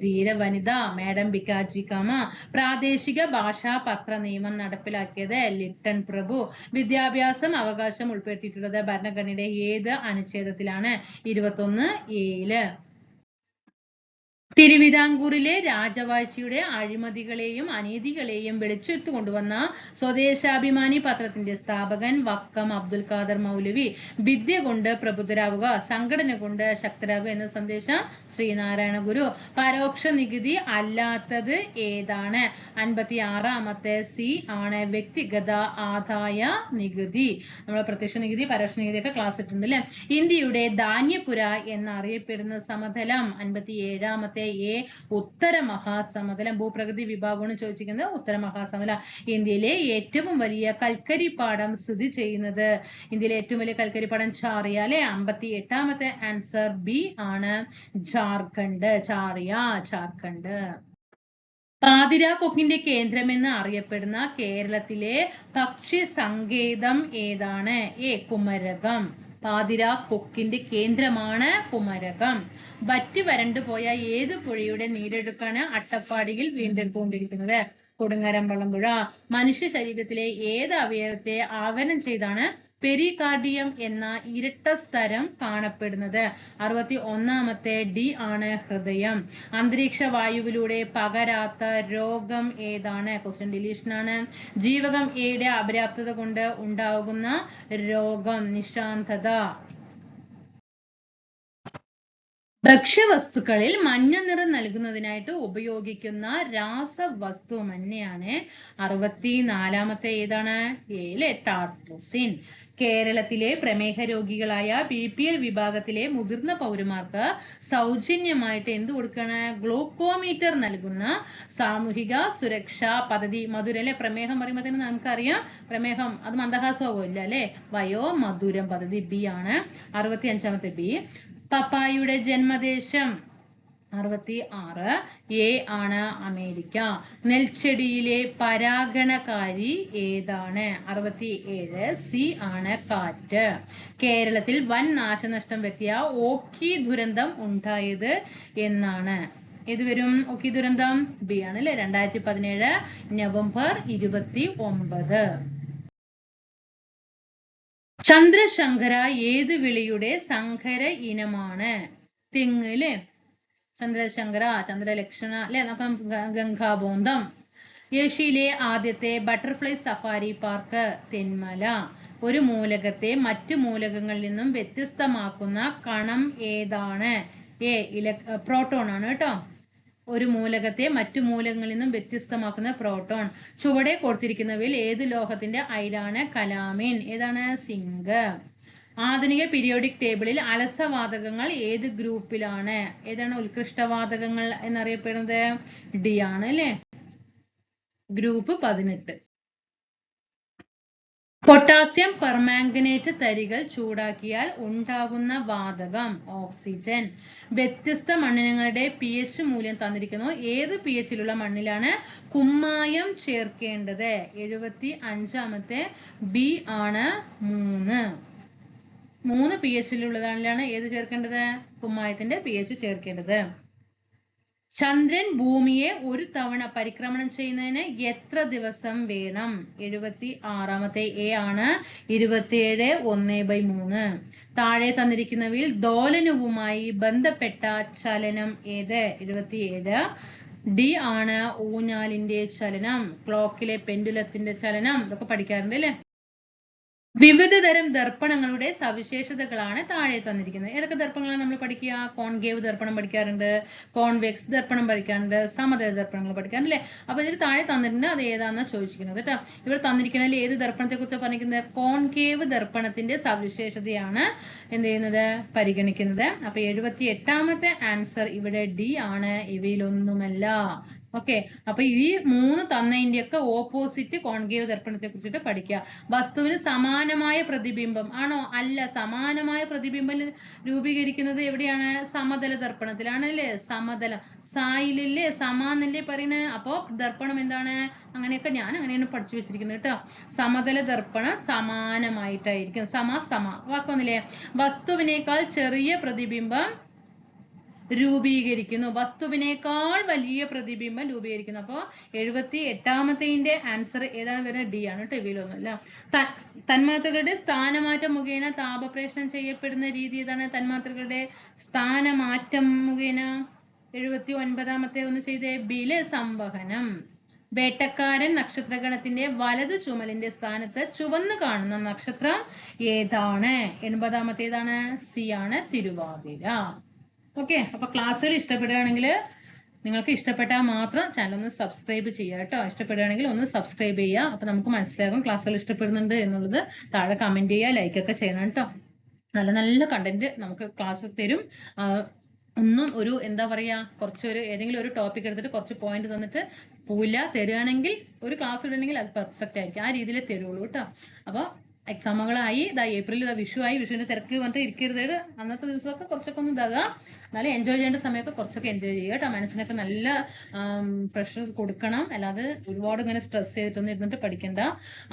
[SPEAKER 1] ധീര വനിത മാഡം ബിക്കാജി കാമ പ്രാദേശിക ഭാഷാ പത്ര നിയമം നടപ്പിലാക്കിയത് ലിട്ടൺ പ്രഭു. വിദ്യാഭ്യാസം അവകാശം ഉൾപ്പെടുത്തിയിട്ടുള്ളത് ഭരണഘടനയുടെ ഏത് അനുച്ഛേദത്തിലാണ്? ഇരുപത്തൊന്ന് ഏയിൽ തിരുവിതാംകൂറിലെ രാജവാഴ്ചയുടെ അഴിമതികളെയും അനീതികളെയും വെളിച്ചെത്തു കൊണ്ടുവന്ന സ്വദേശാഭിമാനി പത്രത്തിന്റെ സ്ഥാപകൻ വക്കം അബ്ദുൽ ഖാദർ മൗലവി വിദ്യ കൊണ്ട് പ്രബുദ്ധരാവുക സംഘടന കൊണ്ട് ശക്തരാകുക എന്ന സന്ദേശം ശ്രീനാരായണ ഗുരു. പരോക്ഷ നികുതി അല്ലാത്തത് ഏതാണ്? അൻപത്തി ആറാമത്തെ സി ആണ് വ്യക്തിഗത ആദായ നികുതി. നമ്മൾ പ്രത്യക്ഷ നികുതി പരോക്ഷ നികുതി ഒക്കെ ക്ലാസ് ഇട്ടുണ്ട് അല്ലെ ഇന്ത്യയുടെ ധാന്യപുര എന്നറിയപ്പെടുന്ന സമതലം അൻപത്തി ഏഴാമത്തെ എ ഉത്തര മഹാസമതലം ഭൂപ്രകൃതി വിഭാഗമാണ് ചോദിച്ചിരിക്കുന്നത്. ഉത്തര മഹാസമതല ഇന്ത്യയിലെ ഏറ്റവും വലിയ കൽക്കരി പാടം സ്ഥിതി ചെയ്യുന്നത്. ഇന്ത്യയിലെ ഏറ്റവും വലിയ കൽക്കരി പാടം അല്ലെ അമ്പത്തി എട്ടാമത്തെ ആൻസർ ബി ആണ്. ജാർഖണ്ഡ്. ചാറിയ ജാർഖണ്ഡ്. പാതിര കൊക്കിന്റെ കേന്ദ്രമെന്ന് അറിയപ്പെടുന്ന കേരളത്തിലെ പക്ഷി സങ്കേതം ഏതാണ്? എ കുമരകം. പാതിര കൊക്കിന്റെ കേന്ദ്രമാണ് കുമരകം. വറ്റി വരണ്ടു പോയ ഏത് പുഴയുടെ നീരൊഴുക്കാണ് അട്ടപ്പാടിയിൽ വീണ്ടെടുത്തുകൊണ്ടിരിക്കുന്നത്? കൊടുങ്ങരമ്പളം പുഴ. മനുഷ്യ ശരീരത്തിലെ ഏത് അവയവത്തെ ആവരണം ചെയ്താണ് പെരികാർഡിയം എന്ന ഇരട്ട സ്തരം കാണപ്പെടുന്നത്. അറുപത്തി ഒന്നാമത്തെ ഡി ആണ് ഹൃദയം. അന്തരീക്ഷ വായുവിലൂടെ പകരാത്ത രോഗം ഏതാണ്? ക്വസ്റ്റ്യൻ ഡിലീഷൻ ആണ്. ജീവകം എയുടെ അപര്യാപ്തത കൊണ്ട് ഉണ്ടാകുന്ന രോഗം നിശാന്തത. ഭക്ഷ്യവസ്തുക്കളിൽ മഞ്ഞ നിറം നൽകുന്നതിനായിട്ട് ഉപയോഗിക്കുന്ന രാസവസ്തു മഞ്ഞയാണ്. അറുപത്തി നാലാമത്തെ ഏതാണ് ഏലെ ടാർട്രസിൻ കേരളത്തിലെ പ്രമേഹ രോഗികളായ ബി പി എൽ വിഭാഗത്തിലെ മുതിർന്ന പൗരന്മാർക്ക് സൗജന്യമായിട്ട് എന്ത് കൊടുക്കാണ്? ഗ്ലൂക്കോമീറ്റർ നൽകുന്ന സാമൂഹിക സുരക്ഷാ പദ്ധതി. മധുരം അല്ലെ? പ്രമേഹം പറയുമ്പോൾ തന്നെ നമുക്കറിയാം. പ്രമേഹം അത് മന്ദഹാസമോ ഇല്ല അല്ലെ? വയോ മധുരം പദ്ധതി ബി ആണ്. അറുപത്തി അഞ്ചാമത്തെ ബി പപ്പായുടെ ജന്മദേശം. അറുപത്തി ആറ് എ ആണ് അമേരിക്ക. നെൽച്ചെടിയിലെ പരാഗണകാരി ഏതാണ്? അറുപത്തി ഏഴ് സി ആണ് കാറ്റ്. കേരളത്തിൽ വൻ നാശനഷ്ടം പറ്റിയ ഓക്കി ദുരന്തം ഉണ്ടായത് എന്നാണ്. ഏത് വരും? ഓക്കി ദുരന്തം? ബി ആണ് അല്ലെ രണ്ടായിരത്തി പതിനേഴ് നവംബർ ഇരുപത്തി ഒമ്പത് ചന്ദ്രശങ്കര ഏത് വിളിയുടെ സങ്കര ഇനമാണ്? തെങ്ങ് അല്ലേ ചന്ദ്രശങ്കര ചന്ദ്രലക്ഷണ അല്ലെ? നമുക്ക് ഗംഗാബോന്തം ഏഷ്യയിലെ ആദ്യത്തെ ബട്ടർഫ്ലൈ സഫാരി പാർക്ക് തെന്മല. ഒരു മൂലകത്തെ മറ്റു മൂലകങ്ങളിൽ നിന്നും വ്യത്യസ്തമാക്കുന്ന കണം ഏതാണ്? എ ഇല പ്രോട്ടോൺ ആണ് കേട്ടോ. ഒരു മൂലകത്തെ മറ്റു മൂലകങ്ങളിൽ നിന്നും വ്യത്യസ്തമാക്കുന്ന പ്രോട്ടോൺ ചുവടെ കൊടുത്തിരിക്കുന്നവയിൽ ഏത് ലോഹത്തിന്റെ അയിരാണ് കലാമിൻ? ഏതാണ്? സിങ്ക്. ആധുനിക പീരിയോഡിക് ടേബിളിൽ അലസവാതകങ്ങൾ ഏത് ഗ്രൂപ്പിലാണ് ഏതാണ് ഉത്കൃഷ്ടവാതകങ്ങൾ എന്നറിയപ്പെടുന്നത്? ഡി ആണ് അല്ലേ? ഗ്രൂപ്പ് പതിനെട്ട്. പൊട്ടാസ്യം പെർമാംഗനേറ്റ് തരികൾ ചൂടാക്കിയാൽ ഉണ്ടാകുന്ന വാതകം ഓക്സിജൻ വ്യത്യസ്ത മണ്ണിനങ്ങളുടെ പി എച്ച് മൂല്യം തന്നിരിക്കുന്നു. ഏത് പി എച്ചിലുള്ള മണ്ണിലാണ് കുമ്മായം ചേർക്കേണ്ടത്? എഴുപത്തി അഞ്ചാമത്തെ ബി ആണ് മൂന്ന്. മൂന്ന് പി എച്ചിലുള്ളതാണ് ഏത് ചേർക്കേണ്ടത്? കുമ്മായത്തിന്റെ പി എച്ച് ചേർക്കേണ്ടത്. ചന്ദ്രൻ ഭൂമിയെ ഒരു തവണ പരിക്രമണം ചെയ്യുന്നതിന് എത്ര ദിവസം വേണം? എഴുപത്തി ആറാമത്തെ എ ആണ്. ഇരുപത്തിയേഴ് ഒന്ന് ബൈ മൂന്ന്. താഴെ തന്നിരിക്കുന്നവയിൽ ദോലനവുമായി ബന്ധപ്പെട്ട ചലനം ഏത്? എഴുപത്തിയേഴ് ഡി ആണ് ഊഞ്ഞാലിന്റെ ചലനം. ക്ലോക്കിലെ പെൻഡുലത്തിന്റെ ചലനം. ഇതൊക്കെ പഠിക്കാറുണ്ട് അല്ലേ? വിവിധ തരം ദർപ്പണങ്ങളുടെ സവിശേഷതകളാണ് താഴെ തന്നിരിക്കുന്നത്. ഏതൊക്കെ ദർപ്പണങ്ങളാണ് നമ്മൾ പഠിക്കുക? കോൺകേവ് ദർപ്പണം പഠിക്കാറുണ്ട് കോൺവെക്സ് ദർപ്പണം പഠിക്കാറുണ്ട് സമതല ദർപ്പണങ്ങൾ പഠിക്കാറുണ്ട് അല്ലേ? അപ്പൊ ഇതിൽ താഴെ തന്നിട്ടുണ്ട് അത് ഏതാണെന്ന് ചോദിച്ചിരിക്കുന്നത് കേട്ടോ. ഇവിടെ തന്നിരിക്കുന്നതിൽ ഏത് ദർപ്പണത്തെ കുറിച്ച് പറഞ്ഞിരിക്കുന്നത്? കോൺകേവ് ദർപ്പണത്തിന്റെ സവിശേഷതയാണ് എന്ത് ചെയ്യുന്നത്? പരിഗണിക്കുന്നത്. അപ്പൊ എഴുപത്തി എട്ടാമത്തെ ആൻസർ ഇവിടെ ഡി ആണ്. ഇവയിലൊന്നുമല്ല. ഓക്കെ അപ്പൊ ഈ മൂന്ന് തന്നതിന്റെ ഒക്കെ ഓപ്പോസിറ്റ് കോൺകേവ് ദർപ്പണത്തെ കുറിച്ചിട്ട് പഠിക്കുക. വസ്തുവിന് സമാനമായ പ്രതിബിംബം. ആണോ? അല്ല. സമാനമായ പ്രതിബിംബം രൂപീകരിക്കുന്നത് എവിടെയാണ്? സമതല ദർപ്പണത്തിലാണ് അല്ലേ സമതലം. സായിലല്ലേ? സമാന്നല്ലേ പറയുന്നത് അപ്പോ ദർപ്പണം എന്താണ്? അങ്ങനെയൊക്കെ ഞാൻ അങ്ങനെയാണ് പഠിച്ചു വെച്ചിരിക്കുന്നത് കേട്ടോ. സമതല ദർപ്പണം സമാനമായിട്ടായിരിക്കും. സമ സമ. വാക്കൊന്നില്ലേ വസ്തുവിനേക്കാൾ ചെറിയ പ്രതിബിംബം രൂപീകരിക്കുന്നു. വസ്തുവിനേക്കാൾ വലിയ പ്രതിബിംബം രൂപീകരിക്കുന്നു. അപ്പോൾ എഴുപത്തി എട്ടാമത്തേന്റെ ആൻസർ ഏതാണ് വരുന്നത്? ഡി ആണ് കേട്ടോ ഇവയിലൊന്നുമില്ല തന്മാത്രകളുടെ സ്ഥാനമാറ്റം മുഖേന താപപ്രേഷണം ചെയ്യപ്പെടുന്ന രീതി ഏതാണ്? തന്മാത്രകളുടെ സ്ഥാനമാറ്റം മുഖേന. എഴുപത്തി ഒൻപതാമത്തെ ഒന്ന് ചെയ്തേ. ബിൽ സംവഹനം വേട്ടക്കാരൻ നക്ഷത്രഗണത്തിന്റെ വലത് ചുമലിന്റെ സ്ഥാനത്ത് ചുവന്ന് കാണുന്ന നക്ഷത്രം ഏതാണ്? എൺപതാമത്തേതാണ്. സി ആണ് തിരുവാതിര. ഓക്കെ അപ്പൊ ക്ലാസ്സുകൾ ഇഷ്ടപ്പെടുകയാണെങ്കിൽ നിങ്ങൾക്ക് ഇഷ്ടപ്പെട്ടാൽ മാത്രം ചാനൽ ഒന്ന് സബ്സ്ക്രൈബ് ചെയ്യുക കേട്ടോ. ഇഷ്ടപ്പെടുകയാണെങ്കിൽ ഒന്ന് സബ്സ്ക്രൈബ് ചെയ്യുക. അപ്പൊ നമുക്ക് മനസ്സിലാകും ക്ലാസ്സുകൾ ഇഷ്ടപ്പെടുന്നുണ്ട് എന്നുള്ളത്. താഴെ കമന്റ് ചെയ്യുക ലൈക്ക് ഒക്കെ ചെയ്യണം കേട്ടോ. നല്ല നല്ല കണ്ടന്റ് നമുക്ക് ക്ലാസ് തരും. ഒന്നും ഒരു എന്താ പറയാ കുറച്ചൊരു ഏതെങ്കിലും ഒരു ടോപ്പിക് എടുത്തിട്ട് കുറച്ച് പോയിന്റ് തന്നിട്ട് പോയില്ല തരുകയാണെങ്കിൽ ഒരു ക്ലാസ് ഇടണമെങ്കിൽ അത് പെർഫെക്റ്റ് ആയിരിക്കും. ആ രീതിയിൽ തരുള്ളൂ കേട്ടോ. അപ്പൊ എക്സാമുകളായി ഇതാ ഏപ്രിലിൽ ഇതാ വിഷു ആയി വിഷുവിന്റെ തിരക്ക് പറഞ്ഞിട്ട് ഇരിക്കരുത്. അന്നത്തെ ദിവസമൊക്കെ കുറച്ചൊക്കെ ഒന്ന് ഇതാകുക എന്നാലും എൻജോയ് ചെയ്യേണ്ട സമയത്ത് കുറച്ചൊക്കെ എൻജോയ് ചെയ്യുക കേട്ടോ. മനസ്സിനൊക്കെ നല്ല പ്രഷർ കൊടുക്കണം. അല്ലാതെ ഒരുപാട് ഇങ്ങനെ സ്ട്രെസ് ചെയ്തിട്ടൊന്നും ഇരുന്നിട്ട് പഠിക്കണ്ട.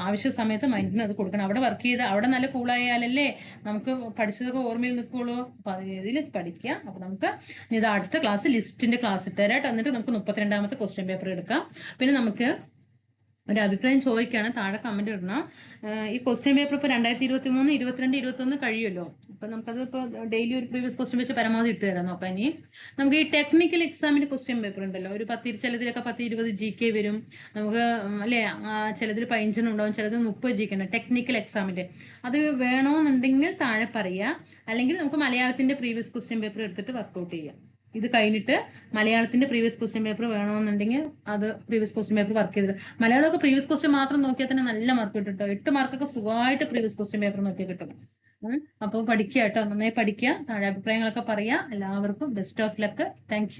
[SPEAKER 1] ആവശ്യ സമയത്ത് മൈൻഡിന് അത് കൊടുക്കണം. അവിടെ വർക്ക് ചെയ്ത് അവിടെ നല്ല കൂളായാലല്ലേ നമുക്ക് പഠിച്ചതൊക്കെ ഓർമ്മയിൽ നിൽക്കുള്ളൂ. അപ്പൊ അത് രീതിയിൽ പഠിക്കുക. അപ്പൊ നമുക്ക് ഇത് അടുത്ത ക്ലാസ് ലിസ്റ്റിന്റെ ക്ലാസ് ഇട്ടുതരാം കേട്ടോ. എന്നിട്ട് നമുക്ക് മുപ്പത്തിരണ്ടാമത്തെ ക്വസ്റ്റ്യൻ പേപ്പർ എടുക്കാം. പിന്നെ നമുക്ക് ഒരു അഭിപ്രായം ചോദിക്കുകയാണ് താഴെ കമന്റ് ഇടണം. ഈ ക്വസ്റ്റ്യൻ പേപ്പർ ഇപ്പൊ രണ്ടായിരത്തി ഇരുപത്തി മൂന്ന് ഇരുപത്തിരണ്ട് ഇരുപത്തൊന്ന് കഴിയുമല്ലോ? അപ്പൊ നമുക്കത് ഇപ്പൊ ഡെയിലി ഒരു പ്രീവിയസ് ക്വസ്റ്റ്യൻ വെച്ച് പരമാവധി ഇട്ട് തരാം നോക്കാം ഇനി. നമുക്ക് ഈ ടെക്നിക്കൽ എക്സാമിന്റെ ക്വസ്റ്റ്യൻ പേപ്പർ ഉണ്ടല്ലോ. ഒരു പത്ത് ചിലതിലൊക്കെ പത്ത് ഇരുപത് ജി കെ വരും. നമുക്ക് അല്ലെ ചിലതിൽ പതിനഞ്ചെണ്ണം ഉണ്ടാവും ചിലത് മുപ്പത് ജി കെ ടെക്നിക്കൽ എക്സാമിന്റെ അത് വേണമെന്നുണ്ടെങ്കിൽ താഴെ പറയുക അല്ലെങ്കിൽ നമുക്ക് മലയാളത്തിന്റെ പ്രീവിയസ് ക്വസ്റ്റ്യൻ പേപ്പർ എടുത്തിട്ട് വർക്കൗട്ട് ചെയ്യാം. ഇത് കഴിഞ്ഞിട്ട് മലയാളത്തിന്റെ പ്രീവിയസ് ക്വസ്റ്റ്യൻ പേപ്പർ വേണമെന്നുണ്ടെങ്കിൽ അത് പ്രീവിയസ് ക്വസ്റ്റ്യൻ പേപ്പർ വർക്ക് ചെയ്തിട്ട് മലയാളമൊക്കെ പ്രീവിയസ് ക്വസ്റ്റ്യൻ മാത്രം നോക്കിയാൽ തന്നെ നല്ല മാർക്ക് കിട്ടും കേട്ടോ എട്ട് മാർക്കൊക്കെ സുഖമായിട്ട് പ്രീവിയസ് ക്വസ്റ്റ്യൻ പേപ്പർ നോക്കിയാൽ കിട്ടും. അപ്പൊ അപ്പോൾ പഠിക്കുക കേട്ടോ നന്നായി പഠിക്കുക. താഴെ അഭിപ്രായങ്ങളൊക്കെ പറയാ എല്ലാവർക്കും ബെസ്റ്റ് ഓഫ് ലക്ക് താങ്ക്